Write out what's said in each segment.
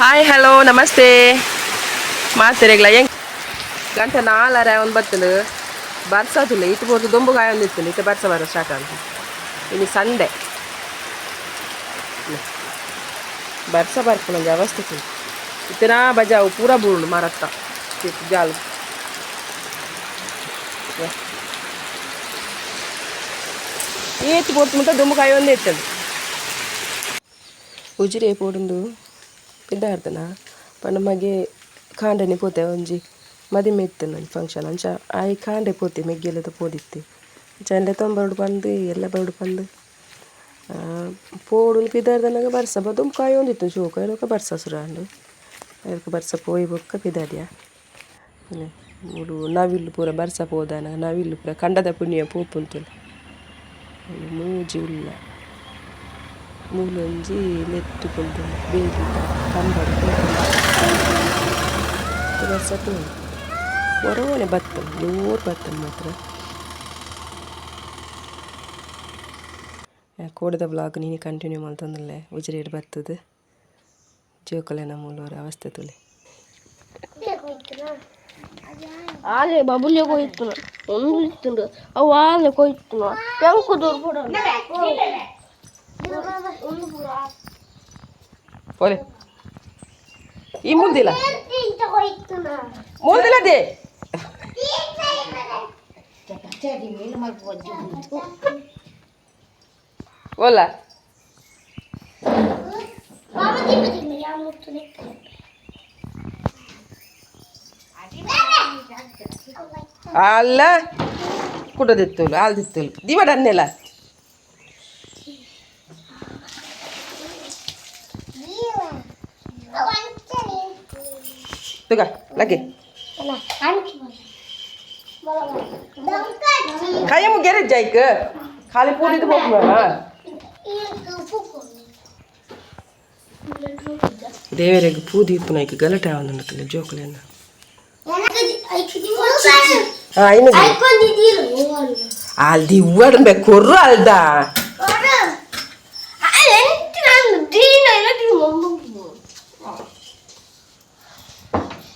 Hi hello ನಮಸ್ತೆ. ಮಾತಿರೆಗ್ಲ ಹೆಂಗ್ ಗಂಟೆ ನಾಲ್ಕರ ಒಂದು ಬರ್ತಲು ಬರ್ಸೋದಿಲ್ಲ ಇಟ್ಟು ಬೋದು ದೊಂಬು ಗಾಯ ಒಂದು ಇತ್ತು ಇಟ್ಟು ಬರ್ಸ ಬರೋ ಸ್ಟಾರ್ಟ್ ಅಂತ ಇನ್ನು ಸಂಡೆ. ಬರ್ಸ ಬರ್ತು ವ್ಯವಸ್ಥೆ ತಿಂದು ಬಜಾವು ಪೂರ ಬೂರ್ಣು, ಮರತ್ತ. ಜಾಲು. ಏತು ಪೋತು ಮುಟ್ಟ ದೊಂಬು ಕಾಯಿ ಒಂದೇ ಇತ್ತದು ಉಜಿರೆ ಪೋಡುಂದು ಇದ್ದಾರ್ದನ ಪಂಡ ಮಗೆ ಕಾಂಡನೆ ಪೋತೆ ಒಂಜಿ ಮದಿಮೆ ಇತ್ತು ನನ್ನ ಫಂಕ್ಷನ್ ಅಂಚ. ಆಯಿ ಕಾಂಡೆ ಪೋತೆ ಮೆಗ್ಗೆಲ್ಲದ ಪೋದಿತ್ತೆ. ಚಂಡೆ ತೊಂಬರ್ಡು ಬಂದು ಎಲ್ಲ ಬರಡು ಬಂದು ಪೋಡು ಪಿದಾರ್ದನಾಗ ಬರ್ಸ. ಬದುಂ ಕಾಯಿ ಒಂದಿತ್ತು ಶೋಕ ಏನೋಕ ಬರ್ಸ ಸುರಾಂಡು ಅದಕ್ಕೆ ಬರ್ಸ ಪೋಯಿ ಬೊಕ್ಕ ಪಿದಾಡ್ಯ ಮೂಡು ನವಿಲು ಪೂರ ಬರ್ಸ ಪೋದಾನ ನವಿಲು ಪೂರ ಕಂಡದ ಪುಣ್ಯ ಪೋಪುಂತು ಮೂಜಿ ಉಲ್ಲ. ಮೂಲೊಂಜಿ ನೆತ್ತುಕೊಂಡು ಬೇಗಿ ಕಂಬಡು ವರ್ಷ ಹೊರವನೆ ಬತ್ತನ ನೂರು ಬತ್ತನ ಮಾತ್ರ. ಕೋಡದ ಬ್ಲಾಗ್ ನೀನು ಕಂಟಿನ್ಯೂ ಮಲ್ತೊಂದುಲ್ಲೆ ಉಜಿರೆಡ್ ಬರ್ತದೆ ಜೋಕಲೆನ ಮೂಲವರ ಅವಸ್ಥೆ ತುಳಿ. ಆಲೆ ಬಬುಲ್ಯ ಕೊಯ್ತು ಒಂದು ಇತ್ತು ಅವು ಆಲೆ ಕೊಯ್ತು ಕೆಂಕು ದೊಡ್ಡ ಓಲೆ ಈ ಮುಂದಿಲ್ಲ ಮುಂದಿಲ್ಲದೆ ಓಲ ಅಲ್ಲ ಕುಡದಿತ್ತುಲು ಆಲ್ದಿತ್ತುಲು ದಿವಡ ಅನ್ನೆಲ್ಲ ತುಗ ಲಗ್ಗೆ ಕೈ ಮುಗ್ಗೆರೆ ಜೈಕ್ ಖಾಲಿ ಪೂರಿದು ಹೋಗ್ಬೇಡ ದೇವರಿಗೆ ಪೂದಿ ಪುನೈಕ್ ಗಲಾಟೆ ಆವೊಂದುಂಡತಲ್ಲ ಜೋಕುಲೆನ ಆ ಇನ್ನು ಅಲ್ದಿ ಇವ್ವಡ್ಬೆ ಕೊರ್ರು ಅಲ್ದ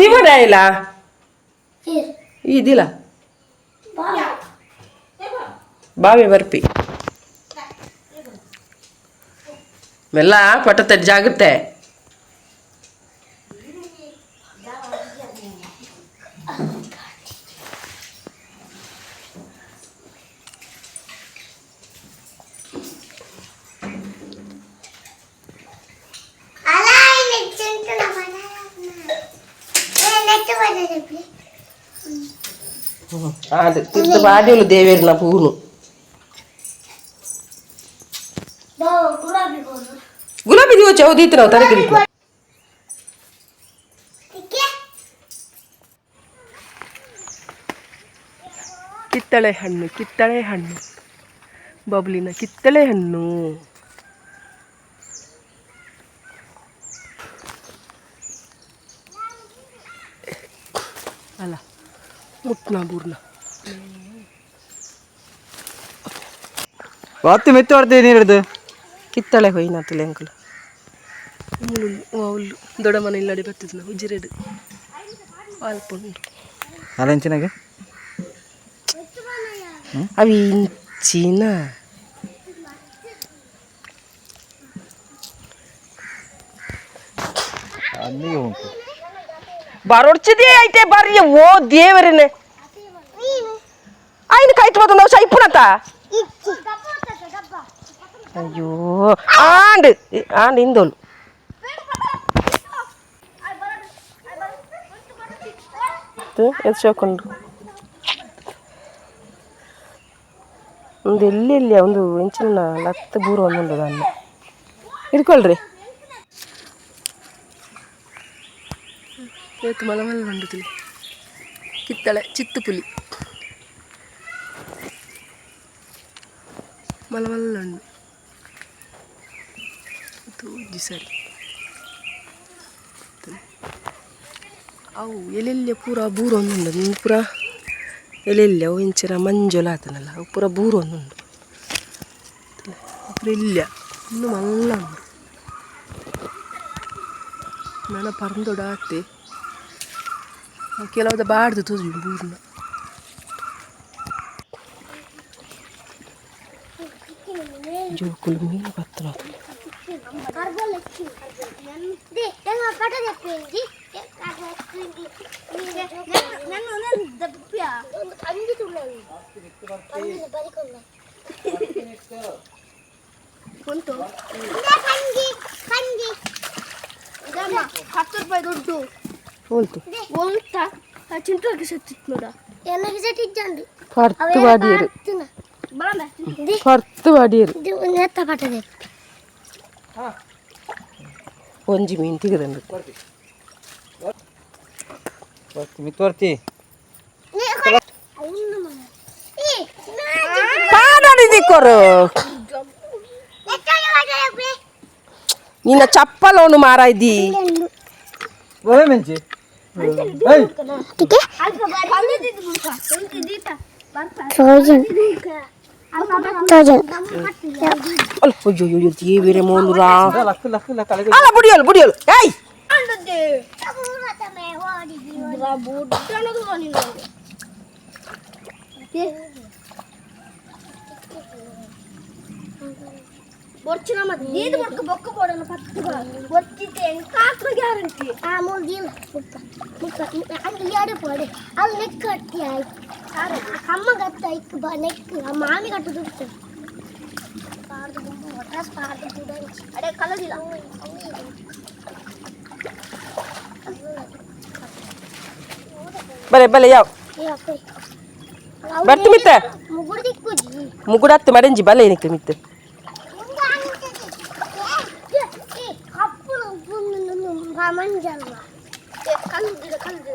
ದಿವಡ ಇಲ್ಲ? ಇದಿಲ್ಲ ಬಾವಿ ಬರ್ಪಿ. ಮೆಲ್ಲ ಪಟ್ಟತ್ತೆ ಜಾಗ್ರತೆ ಅದು ತಿರ್ದು ಬಾಡಿಗಳು ದೇವೇರ್ನ ಪೂನು ಗುಲಾಬಿ ದಿವ ಚೌದೀತು ನಾವು ತರಕಿರಿ ಕಿತ್ತಳೆ ಹಣ್ಣು ಕಿತ್ತಳೆ ಹಣ್ಣು. ಬಬ್ಲಿನ ಕಿತ್ತಳೆ ಹಣ್ಣು. ಅಲ್ಲ. ಮುಟ್ನ ಬೂರ್ನ ವಾತಿ ಮೆತ್ತು ಹೊಡ್ತೀವಿ ನೀರು ಹಿಡ್ದು ಕಿತ್ತಳೆ ಹೊಯ್ನ ತುಲೆ ಅಂಕಲ್ ಮುಳ್ಳು ಅವಳು ದೊಡ್ಡ ಮನೆ ಇಲ್ಲಡಿ ಬರ್ತಿದ್ನ ಉಜಿರೆಡು ಅಲ್ಪ ಉಂಟು ಅಲೆಂಚಿನಾಗೆ ಅವಿ ಇಂಚಿನ ಅಲ್ಲಿಗೆ ಉಂಟು ಬರೊಡ್ಚಿದೇ ಐತೆ ಬರ್ರಿ ಓ ದೇವರನೆ ಆಯ್ನ ಕೈಟ್ ಬಂದು ನಾವು ಸೈಪುನತ ಅಯ್ಯೋ ಆಂಡ್ ಆಂಡ್ ಇಂದೋಲು ಎದ್ದು ಶೋಕೊಂಡು ಒಂದು ಎಲ್ಲಿ ಎಲ್ಲಿ ಒಂದು ಇಂಚಿನ ಲತ್ತು ಬೂರು ಒಂದೊಂದು ಅನ್ನ ಹಿಡ್ಕೊಳ್ರಿ ಇವತ್ತು ಮಲ ಮಲ ಬಂಡುತ್ತಲಿ ಕಿತ್ತಳೆ ಚಿತ್ತು ಪುಲಿ ತೂಜಿ ಸರಿ ಅವು ಎಲ್ಲೆಲ್ಲ ಪೂರ ಬೂರು ಒಂದುಂಡು ನೀನು ಪೂರ ಎಲ್ಲೆಲ್ಲ ಅವು ಇಂಚಿರ ಮಂಜುಲ ಆತನಲ್ಲ, ಅವು ಪೂರ ಬೂರು ಒಂದುಂಡು ಇಲ್ಲ ಇನ್ನು ಮಲ್ಲ ಉಂಡು ನನ್ನ ಪರಂದೊಡ ಆತೆ ಕೆಲವ್ದು ಬಾಡ್ದು ತೋಜಿ ಬೂರ್ನ. ಜೋಕುಲು ಮೀನು ಬತ್ತನ ಹತ್ತು ರೂಪಾಯಿ ದುಡ್ಡು ಹೋಲ್ತು ಒಂತ ಚಿಂಟೋಗಿ ಸತ್ತಿತ್ತು ನೋಡ ಎಲ್ಲ ಹಿಸಟಿದ್ದಂಡು ಹೊರ್ತು ಬಾಡಿಯರು ಹೊರ್ತು ಬಾಡಿಯರು പുറത്ത് പാടിയത് ഒഞ്ച് മിനിറ്റ് കിടന്നു నిన్న చప్పలోను మారా ఇది మంచి చూడండి তোজন। ওই জো জো দিয়ে বেরে মনুরা আলা বুড়িয়াল বুড়িয়াল এই! ಬರ್ಚಿನ ಮತ್ತೆ ನೀನು ಬಡ್ಕ ಬೊಕ್ಕ ಬಡಲ್ಲ ಅಮ್ಮ ಗತ್ತ ಇಕ್ ಬಾ ನೆಕ್ ಮಾಮಿ ಗಟ್ಟು ದುಡ್ಡು ಪಾರ್ದು ಬಂದು ಹೊಟ್ರಾಸ್ ಪಾರ್ದು ದುಡ್ಡು ಅಡೆ ಕಲದಿಲ್ಲ ಬರೇ ಬಲೆ ಯಾವ ಬರ್ತಿ ಮಿತ್ತೆ ಮುಗುಡತ್ತು ಮಡಂಜಿ ಬಲೆ ಏನಕ್ಕೆ ಮಿತ್ತೆ ಮಂಜಲ್ವಾ ಕಲ್ದಿಲ್ಲ ಕಲ್ದಿಲ್ಲ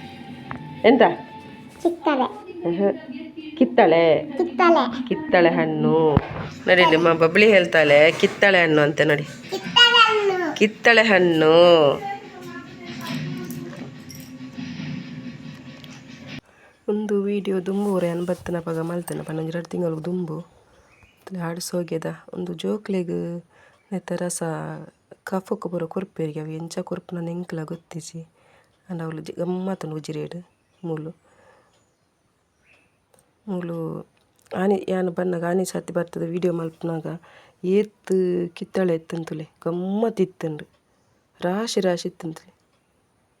ಎಂತ? ಕಿತ್ತಳೆ. ಕಿತ್ತಳೆ. ಕಿತ್ತಳೆ. ಕಿತ್ತಳೆ ಹಣ್ಣು. ನೋಡಿ ನಿಮ್ಮ ಬಬ್ಳಿ ಹೇಳ್ತಾಳೆ ಕಿತ್ತಳೆ ಹಣ್ಣು ಅಂತ ನೋಡಿ. ಕಿತ್ತಳೆ ಹಣ್ಣು. ಒಂದು ವಿಡಿಯೋ ದುಂಬೂರೆ ಅನ್ಬತ್ತನ ಪಗ ಮಲ್ತನ ಪನ್ನೊಂದು ಎರಡು ತಿಂಗಳು ದುಂಬು. ಹಾಡಿಸ್ ಹೋಗ್ಯದ ಒಂದು ಜೋಕ್ಲೆಗ್ ನೆತ್ತ ರಸ ಕಫಕ್ಕೆ ಬರೋ ಕೊರ್ಪೇರಿಗೆ ಅವು ಎಂಚ ಕೊರ್ಪನ ನಾನು ಎಂಕ್ಲ ಗೊತ್ತಿಸಿ ಅಂಡ್ ಅವಳು ಗಮ್ಮತ್ತನ್ನು ಉಜಿರೇಡು. ಮೂಲು ಮೂಲು ಆನೆ, ಯಾನು ಬನ್ನಾಗ ಆನೆ ಸತ್ತಿ ಬರ್ತದ ವಿಡಿಯೋ ಮಲ್ಪನಾಗ ಏತ್ ಕಿತ್ತಳೆ ಎತ್ತಂತುಲೆ ಗಮ್ಮತ್ ಇತ್ತುಂಡು ರಾಶಿ ರಾಶಿ ಇತ್ತಂತುಲೆ.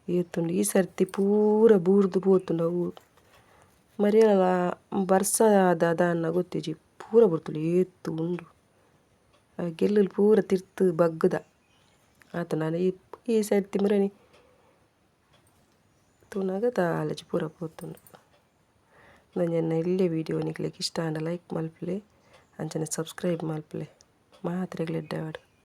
ಏತ್ತುಂಡು ಈ ಸರ್ತಿ ಪೂರ ಬೂರ್ದು ಪೋತುಂಡು ಅವು. ಮರಿಯಲ್ಲ ಬರ್ಸ ಅದ ಅನ್ನ ಗೊತ್ತಿಜಿ, ಪೂರ ಬರ್ತುಲೆ ಏತ್ತು ಉಂಡು. ಗೆಲ್ಲಲು ಪೂರ ತಿರ್ತು ಬಗ್ಗದ. ಆತ ನಾನು ಈ ಈ ಸರ್ತಿ ಮುರನಿ ತೂನಾಗ ದಾಲಜಿ ಪೂರ ಪೋತುಂಡು. ನನ್ನ ಇಲ್ಲೇ ವೀಡಿಯೋ ನಿಕ್ಲಿಕ್ಕೆ ಇಷ್ಟ ಅಂಡ ಲೈಕ್ ಮಲ್ಪಲೆ, ಅಂಚನೆ ಸಬ್ಸ್ಕ್ರೈಬ್ ಮಲ್ಪಲೆ. ಮಾತ್ರೆಗಳು ಎಡ್ಡಾಡು